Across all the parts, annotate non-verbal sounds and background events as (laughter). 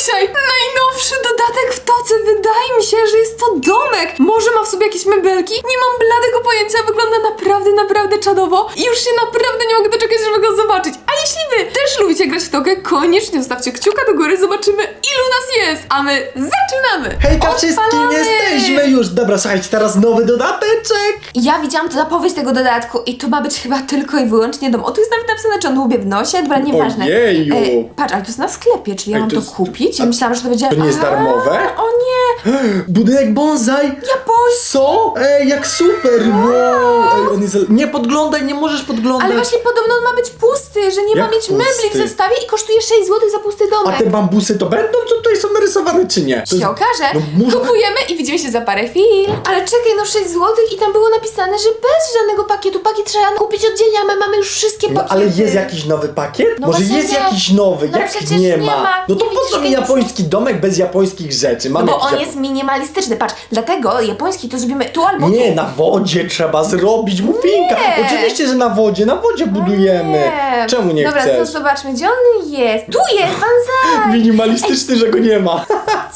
dzisiaj najnowszy dodatek w toce. Wydaje mi się, że jest to domek. Może ma w sobie jakieś mebelki? Nie mam bladego pojęcia. Wygląda naprawdę, naprawdę czadowo. Już się naprawdę nie mogę doczekać, żeby go zobaczyć. Jeśli wy też lubicie grać w tokę, koniecznie zostawcie kciuka do góry. Zobaczymy, ilu nas jest. A my zaczynamy. Hejka wszystkim, Odpalamy. jesteśmy już! Dobra, słuchajcie, teraz nowy dodateczek! Ja widziałam to zapowiedź tego dodatku i to ma być chyba tylko i wyłącznie dom. O, tu jest nawet napisane, czy on dłubie w nosie. Dobra, nieważne. Ojeju. E, patrz, ale to jest na sklepie, czyli ja Ej, mam to to, jest- kupić? Ja a- myślałam, że to będzie... to nie jest A, darmowe? O nie! (gasps) Budynek bonsai! Japoński! Co? Ej, jak super! Wow! Nie podglądaj, nie możesz podglądać! Ale właśnie podobno on ma być pusty, że nie ma Jak mieć mebli w pusty? zestawie i kosztuje 6 zł za pusty A domek. te bambusy to będą, tutaj są narysowane, czy nie? To się jest- okaże. No, może- Kupujemy i widzimy się za parę chwil. Ale czekaj, no 6 zł i tam było napisane, że bez żadnego pakietu. Pakiet trzeba kupić oddzielnie, a my mamy już wszystkie No pakiety. ale jest jakiś nowy pakiet? No Może jest nie. jakiś nowy, No jak nie nie ma? ma. No to Nie po co mi japoński domek bez japońskich rzeczy? No bo on jest minimalistyczny, patrz. Dlatego japoński to zrobimy tu albo tu. Nie, na wodzie trzeba zrobić muffinka. Nie. Oczywiście, że na wodzie, na wodzie budujemy. Nie. Czemu nie Dobra, chcesz? to zobaczmy, gdzie on jest. Tu jest, banzai! Minimalistyczny, że go nie ma.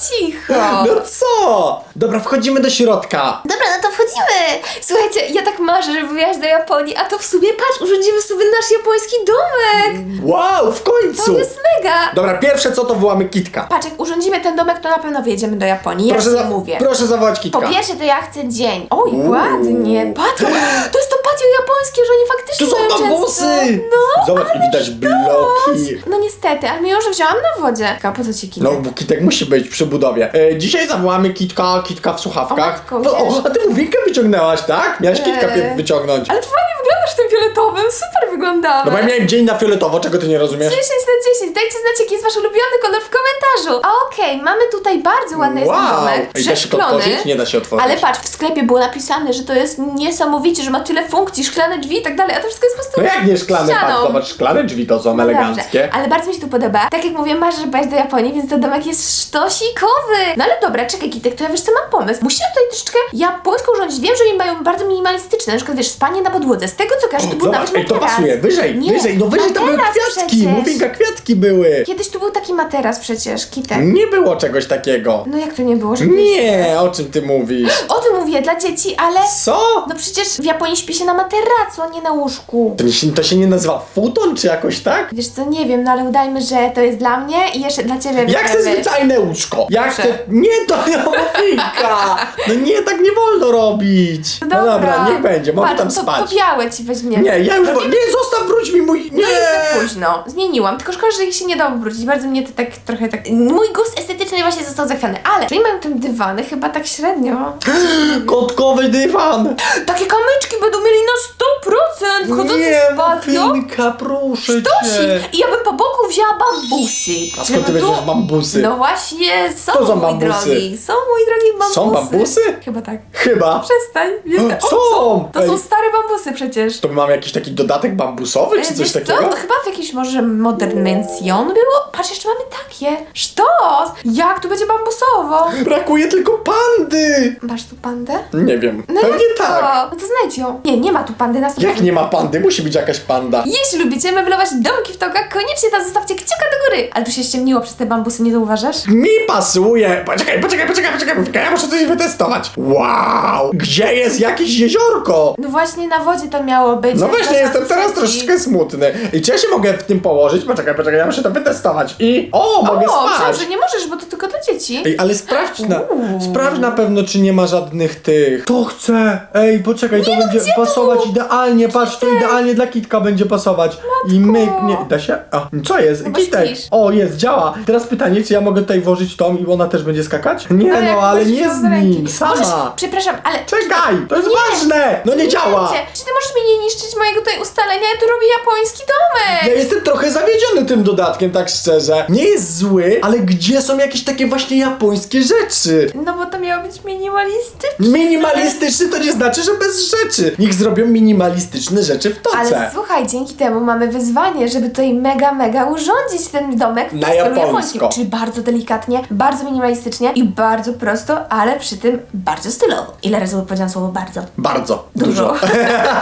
Cicho. No co? Dobra, wchodzimy do środka. Dobra, no to wchodzimy. Słuchajcie, ja tak marzę, żeby wyjechać do Japonii, a to w sumie, patrz, urządzimy sobie nasz japoński domek. Wow, w To końcu! jest mega. Dobra, pierwsze co to wołamy Kitka. Patrz, jak urządzimy ten domek, to na pewno wyjedziemy do Japonii. Ja ci za, mówię. proszę zawołać Po Kitka. pierwsze, to ja chcę dzień. Oj, Uuu. ładnie. Patrz, to jest to patio japońskie, że oni faktycznie Tu są mają bambusy! często. No, Zobacz, i widać bloki. no niestety, ale my już wziąłam na wodzie. A po co ci No, kitek? bo Kitek musi być przy budowie. E, dzisiaj zawołamy Kitka, Kitka w O słuchawkach. matko, No, o, wiesz. a ty mówinkę wyciągnęłaś, tak? Miałaś Kitka pierw wyciągnąć. Ale ty fajnie wyglądasz tym fioletowym, super wyglądamy. No bo ja miałem dzień na fioletowo, czego ty nie rozumiesz? 10 na 10, dajcie znać jaki jest wasz ulubiony kolor w komentarzu. A Okej, mamy tutaj bardzo ładny jest ten domek, Ej, da się to przeszklony. otworzyć? Nie da się otworzyć. Ale patrz, w sklepie było napisane, że to jest niesamowicie, że ma tyle funkcji, szklane drzwi i tak dalej, a to wszystko jest po prostu No jak nie szklane, ścianą. patrz, zobacz, szklane drzwi to są No eleganckie. Dobrze, ale bardzo mi się tu podoba. Tak jak mówię, masz, żeby pojechać do Japonii, więc ten domek jest sztosikowy. No ale dobra, czekaj Kitek, to ja wiesz co, mam pomysł. Musimy tutaj troszeczkę japońską urządzić. Wiem, że oni mają bardzo minimalistyczne, na przykład wiesz, spanie na podłodze. Z tego co każdy tu był Zobacz, nawet ej, to materac. pasuje, wyżej, Nie, wyżej, no wyżej tam były materac kwiatki, przecież. mówinka kwiatki były. Kiedyś tu był taki materac przecież, Kitek. Nie było czegoś takiego. No jak to nie było, że Nie, o czym ty mówisz? O tym mówię dla dzieci, ale Co? no przecież w Japonii śpi się na materacu, a nie na łóżku. To, nie, to się nie nazywa futon, czy jakoś tak? Wiesz co, nie wiem, no ale udajmy, że to jest dla mnie i jeszcze dla ciebie. Jak chcę zwyczajne łóżko? Ja Proszę. chcę... Nie, to nie mówinka! No nie, tak nie wolno robić. No dobra, niech będzie, mogę Patrz, tam to, spać. To białe ci weźmiemy. Nie, ja już... Nie, zostaw, wróć mi mój... No jest za Nie! późno. Zmieniłam, tylko szkoda, że ich się nie dało wrócić. Bardzo mnie to tak trochę tak... Mój gust estetyczny właśnie został zachwiany, ale czyli mają ten dywany chyba tak średnio. (gasps) Kotkowy dywan! (gasps) Takie kamyczki będą mieli na 100% wchodzące Nie, z patio. proszę cię. Sztosik! I ja bym po boku wzięła bambusy. A skąd ty Żeby tu- weźmiesz bambusy? No właśnie, są, To są mój bambusy. drogi. Są, mój drogi, bambusy. Są bambusy? Chyba tak. Chyba. Przestań. Jestem... (gasps) Są! O, To są Ej. stare bambusy przecież. To my mamy jakiś taki dodatek bambusowy, czy E, coś wiesz takiego? Co? Chyba w jakiś może Modern Mansion było. Patrz, jeszcze mamy takie. Sztos! Jak tu będzie bambusowo? Brakuje tylko pandy! Masz tu pandę? Nie wiem. No Pewnie jak to? tak. No to znajdź ją. Nie, nie ma tu pandy na Jak nie ma pandy? Musi być jakaś panda. Jeśli lubicie meblować domki w tokach, koniecznie tam zostawcie kciuka do góry. Ale tu się ściemniło przez te bambusy, nie zauważasz? Mi pasuje! Poczekaj, poczekaj, poczekaj, poczekaj, Mówka, ja muszę coś wytestować. Wow! Gdzie jest jakieś jeziorko? No właśnie na wodzie to miało być. No właśnie, jestem teraz troszeczkę smutny. I czy ja się mogę w tym położyć? Poczekaj, poczekaj, ja muszę to wytestować. I... O, mogę O, myślałam, spać! że nie możesz, bo to tylko dla dzieci. Ej, ale sprawdź na, Uuu. sprawdź na pewno, czy nie ma żadnych tych. To chcę! Ej, poczekaj, to będzie gdzie pasować tu? idealnie, patrz, to idealnie dla kitka będzie pasować. I myk, nie, da się? A, co jest? No bo Kitek! śpisz. O, jest, działa! Teraz pytanie, czy ja mogę tutaj włożyć tą i ona też będzie skakać? Nie jak no, ale nie z do ręki. nim, Możesz, sama! przepraszam, ale... Czekaj, to jest Nie. ważne! No nie działa! Wiecie, Czy ty możesz mi nie niszczyć mojego tutaj ustalenia? Ja tu robię japoński domek. Ja jestem trochę zawiedziony tym dodatkiem, tak szczerze. Nie jest zły, ale gdzie są jakieś takie właśnie japońskie rzeczy? No bo to miało być minimalistyczne. Minimalistyczny to nie znaczy, że bez rzeczy. Niech zrobią minimalistyczne rzeczy w toce. Ale słuchaj, dzięki temu mamy wyzwanie, żeby tutaj mega, mega urządzić ten domek w Na stylu japońsko. japońskim. Czyli bardzo delikatnie, bardzo minimalistycznie i bardzo prosto, ale przy tym bardzo stylowo. Ile razy powiedziałam słowo bardzo? Bardzo. Dużo.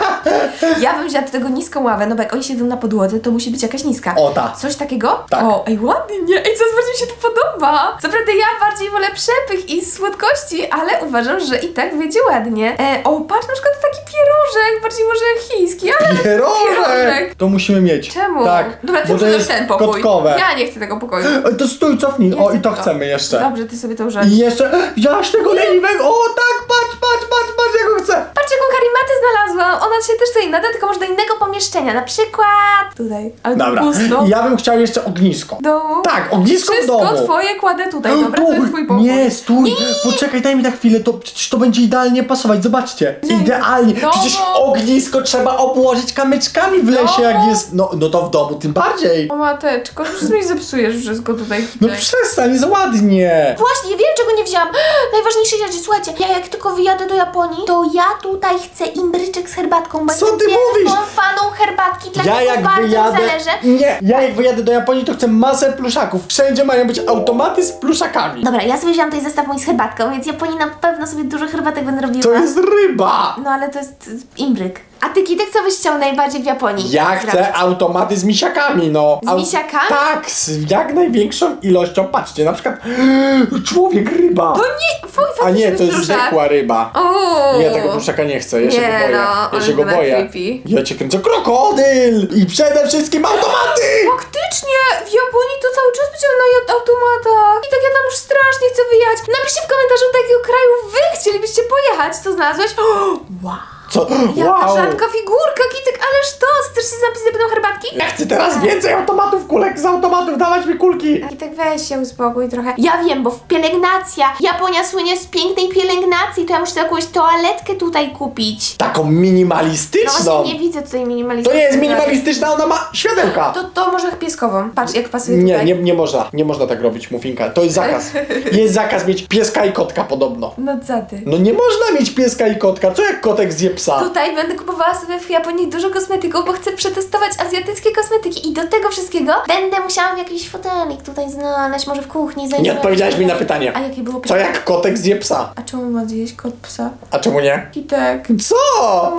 (laughs) ja bym wzięła do tego niską ławę, no bo jak oni siedzą na podłodze, to musi być jakaś niska. O, ta. Coś takiego? Tak. O, ej, ładnie. Ej, co bardzo mi się to podoba. Co prawda ja bardziej wolę przepych i słodkości, ale uważam, że i tak wyjdzie ładnie. E, o, patrz, na przykład taki pierożek, bardziej może chiński, ale Pierożek! To musimy mieć. Czemu? Tak, Dobra, ty bo to już jest ten pokój. kotkowe. Ja nie chcę tego pokoju. Ej, To stój, cofnij. Ja O, chcę i to tego. chcemy jeszcze. Dobrze, ty sobie to urządź. I jeszcze, widziałaś tego leniwego? O tak, patrz, patrz, patrz, patrz, jak go chcę. Patrz, jaką karimatę znalazłam. Ona się też tutaj nada, tylko może do innego pomieszczenia. Na przykład tutaj. Ale Dobra, pusto. ja bym chciał jeszcze ognisko. W domu. Tak, ognisko w Wszystko domu. twoje kładę tutaj, dobra? To jest twój pokój. Nie, stój, poczekaj, daj mi na chwilę, to przecież to będzie idealnie pasować, zobaczcie. Idealnie, Domu. przecież ognisko trzeba obłożyć kamyczkami w lesie, jak Domu. jest, no, no to w domu tym bardziej. O mateczko, już mi zepsujesz wszystko tutaj. No przestań, jest ładnie. Właśnie, wiem czego nie wzięłam. (gasps) Najważniejsza rzecz, słuchajcie, ja jak tylko wyjadę do Japonii, to ja tutaj chcę imbryczek z herbatką, bo Co jestem ty mówisz? wielką faną herbatki, dlatego Ja jak bardzo mi wyjadę, zależy. nie, ja jak wyjadę do Japonii, to chcę masę pluszaków. Wszędzie mają być automaty z pluszakami. Dobra, ja sobie wziąłam tutaj zestaw mój z herbatką, więc Japonii na pewno sobie dużo herbatek będę robiła. To jest ryba. No ale to jest imbryk. A ty, Kitek, co byś chciał najbardziej w Japonii? Ja zrobić? chcę automaty z misiakami, no. Z misiakami? Tak, z jak największą ilością. Patrzcie, na przykład człowiek ryba. To nie, fuj, A nie, to jest zwykła ryba. O. Ja tego pluszaka nie chcę, ja się Nie go boję. no, ja się go boję. creepy. Ja cię kręcę. Krokodyl! I przede wszystkim automaty! Faktycznie, w Japonii to cały czas będziemy na automatach. I tak ja tam już strasznie chcę wyjechać. Napiszcie w komentarzu, do jakiego kraju wy chcielibyście pojechać. Co znalazłeś? (gasps) wow. Co? Jaka Wow! rzadka figurka, Kitek, ależ to! Chcesz się do będą herbatki? Chcę teraz więcej automatów, kulek z automatów, dawać mi kulki! Kitek, weź się uspokój trochę. Ja wiem, bo w pielęgnacja. Japonia słynie z pięknej pielęgnacji, to ja muszę jakąś toaletkę tutaj kupić. Taką No minimalistyczną! właśnie nie widzę tutaj minimalistycznej. to nie jest minimalistyczna, ona ma światełka! To, to może pieskową. Patrz, jak pasuje Nie, tutaj. nie, nie można, nie można tak robić, Mufinka. To jest zakaz. (laughs) Jest zakaz mieć pieska i kotka podobno. No co ty? No nie można mieć pieska i kotka. Co jak kotek zje psa? Tutaj będę kupowała sobie w Japonii dużo kosmetyków, bo chcę przetestować azjatyckie kosmetyki I do tego wszystkiego będę musiała jakiś fotelik tutaj znaleźć, może w kuchni. Nie odpowiedziałaś mi na pytanie. A jakie było Co pytanie? jak kotek zje psa? A czemu ma zjeść kot psa? A czemu nie? Kitek. Co?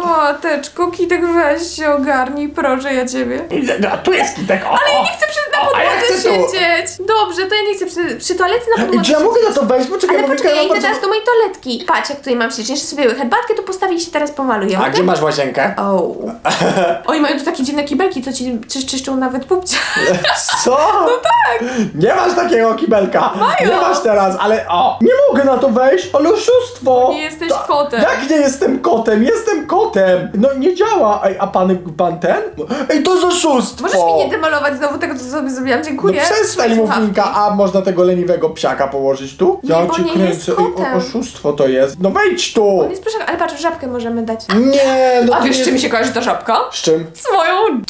Mateczko, Kitek, weź się ogarnij, proszę ja ciebie. A tu jest kitek. O, Ale ja nie chcę przy, na O, a ja podłodze chcę tu. siedzieć. Dobrze, to ja nie chcę przy, przy toalecie na podłodze Czy ja mogę na to wejść? Poczekaj, Ale Mufinka, poczekaj, ja idę bardzo- teraz do mojej toaletki. Patrz, jak tutaj mam ślicznie. Jeszcze sobie herbatkę tu postawię i się teraz pomaluję. A Mogę? gdzie masz łazienkę? O. (laughs) Oni mają tu takie dziwne kibelki, co ci czy, czyszczą nawet pupcia. (laughs) Co? No tak! Nie masz takiego kibelka! Mają. Nie masz teraz, ale o! Nie mogę na to wejść, ale oszustwo! Nie jesteś kotem. Jak nie jestem kotem? Jestem kotem! No nie działa! Ej, a pan, pan ten? Ej, to jest oszustwo! Możesz mi nie demolować znowu tego, co sobie zrobiłam, No dziękuję. przestań Mufinka, a można tego leniwego psiaka położyć tu? Nie, bo nie jest Ej, kotem. o, oszustwo to jest. No wejdź tu! On jest proszę, ale patrz, żabkę możemy dać. Nie, no A to wiesz, nie... czym mi się kojarzy ta żabka? Z czym? Z moją jumbo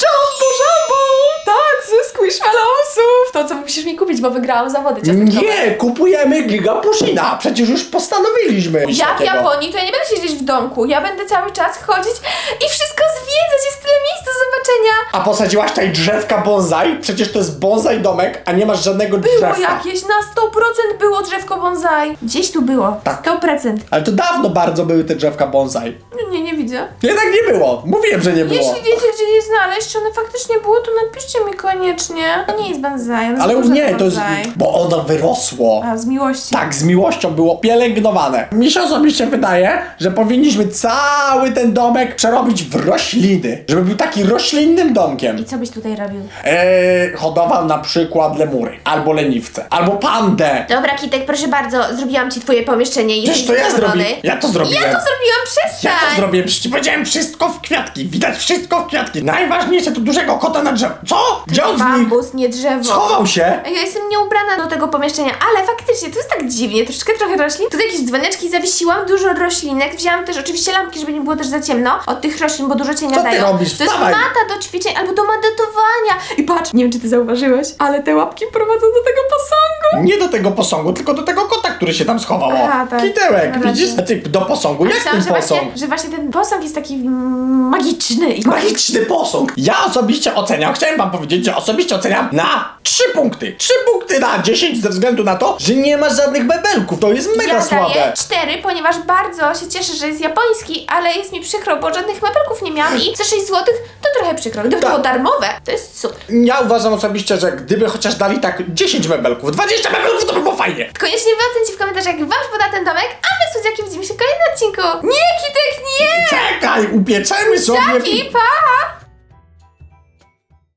żabą! Tak, ze Squish Fellowsów! To, co musisz mi kupić, bo wygrałam zawody ciasteczkowe. Nie, kupujemy Giga Pushina. Przecież już postanowiliśmy. Ja w. Japonii to ja nie będę siedzieć w domku. Ja będę cały czas chodzić i wszystko zwiedzać. Jest tyle miejsc do zobaczenia. A posadziłaś tutaj drzewka bonsai? Przecież to jest bonsai domek, a nie masz żadnego Było drzewka. jakieś, na 100% było drzewko bonsai. Gdzieś tu było. Tak. 100%. Ale to dawno bardzo były te drzewka bonsai. Nie, nie widzę. Jednak nie było. Mówiłem, że nie było. Jeśli wiecie, gdzie je znaleźć, czy one faktycznie było, to napiszcie mi koniecznie. To nie jest ono Ale jest nie, to jest... Bo ono wyrosło. A, z miłości. Tak, z miłością było pielęgnowane. Mi się osobiście wydaje, że powinniśmy cały ten domek przerobić w rośliny. Żeby był taki roślinnym domkiem. I co byś tutaj robił? Eee, hodował na przykład lemury, albo leniwce, albo pandę. Dobra, Kitek, proszę bardzo, zrobiłam ci twoje pomieszczenie i Wiesz, jesteś to ja zrobiłem. Ja to zrobiłem. Ja to zrobiłam, przestań! Ja to zrobiłem, przecież ci powiedziałem wszystko w kwiatki. Widać wszystko w kwiatki. Najważniejsze to dużego kota na drzewo. Co? Gdzie on znikł? Bambus, nie drzewo. Schował się. Ja jestem nieubrana do tego pomieszczenia, ale faktycznie to jest tak dziwnie, troszeczkę trochę roślin. Tutaj jakieś dzwoneczki zawiesiłam, dużo roślinek. Wzięłam też oczywiście lampki, żeby nie było też za ciemno od tych roślin, bo dużo cienia Co ty dają. robisz? To jest Wstawaj. mata do ćwiczeń albo do medytowania. I patrz, nie wiem czy ty zauważyłeś, ale te łapki prowadzą do tego posągu. Nie do tego posągu, tylko do tego kota, który się tam schował. o. Aha, tak. Kitełek, Dobra, widzisz? ty do posągu, jak Myślałam, ten że posąg? właśnie, że właśnie ten posąg jest taki magiczny. I Magiczny posąg. Ja osobiście oceniam, chciałem wam powiedzieć, że osobiście oceniam na 3 punkty. 3 punkty na 10 ze względu na to, że nie ma żadnych bebelków. To jest mega ja słabe. daję 4, ponieważ bardzo się cieszę, że jest japoński, ale jest mi przykro, bo żadnych mebelków nie miałam i za 6 zł to trochę przykro. Gdyby Tak. było darmowe, to jest super. Ja uważam osobiście, że gdyby chociaż dali tak 10 mebelków, 20 mebelków, to by było fajnie. Koniecznie wyocencie w komentarzach, jak wam podoba ten domek, a my z Słodziakiem widzimy się w kolejnym odcinku. Nie, Kitek, nie! Czekaj, upieczemy sobie... Jaki, pa!